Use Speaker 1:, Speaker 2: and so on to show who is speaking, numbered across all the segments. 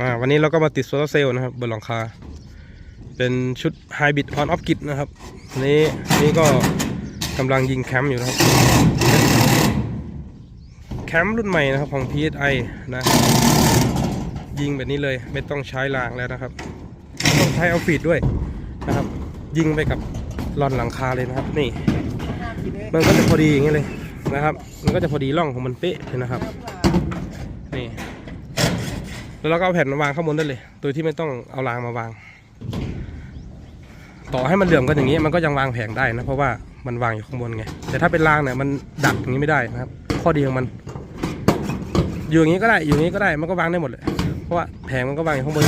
Speaker 1: อ่าวันนี้เราก็มาติดโซลาเซลล์นะครับบนหลังคา เป็นชุด Hybrid On Off Grid นะครับนี้นี่ก็กำลังยิงแคมป์อยู่นะครับ แคมป์รุ่นใหม่นะครับของ PSI นะ ยิงแบบนี้เลยไม่ต้องใช้รางแล้วนะครับ ต้องใช้เอาฟีดด้วยนะครับ ยิงไปกับลอนหลังคาเลยนะครับ นี่ มันก็จะพอดีอย่างนี้เลยนะครับ มันก็จะพอดีร่องของมันเป๊ะเลยนะครับ แล้วเราก็เอาแผ่นมาวางข้างบนได้เลย โดยที่ไม่ต้องเอารางมาวาง ต่อให้มันเหลื่อมกันอย่างนี้มันก็ยังวางแผงได้นะเพราะว่ามันวางอยู่ข้างบนไง แต่ถ้าเป็นรางเนี่ยมันดักอย่างนี้ไม่ได้นะครับ ข้อดีของมัน อยู่อย่างนี้ก็ได้อยู่อย่างนี้ก็ได้มันก็วางได้หมดเลย เพราะว่าแผงมันก็วางอยู่ข้างบน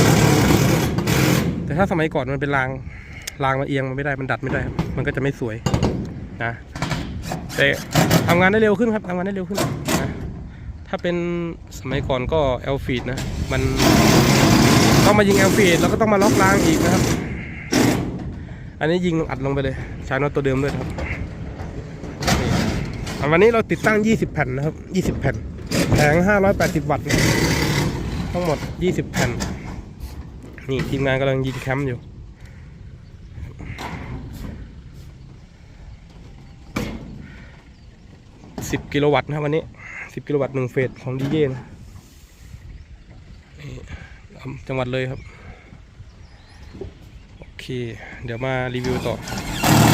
Speaker 1: แต่ถ้าสมัยก่อนมันเป็นรางรางมันเอียงมันไม่ได้มันดัดไม่ได้ มันก็จะไม่สวยนะแต่ทำงานได้เร็วขึ้นครับทำงานได้เร็วขึ้น ถ้าเป็นสมัยก่อนก็เอลฟีดนะ มันต้องมายิงเอลฟีดแล้วก็ต้องมาล็อกรางอีกนะครับ อันนี้ยิงอัดลงไปเลย ใช้น็อตตัวเดิมด้วยครับวันนี้เราติดตั้ง 20 แผ่นนะครับ 20 แผ่น แผง 580 วัตต์นะทั้งหมด 20 แผ่น นี่ทีมงานกำลังยิงแคมป์อยู่10กิโลวัตต์นะวันนี้ 10กิโลวัตต์หนึ่งเฟสของดีเจนะนี่จังหวัดเลยครับ โอเค เดี๋ยวมารีวิวต่อ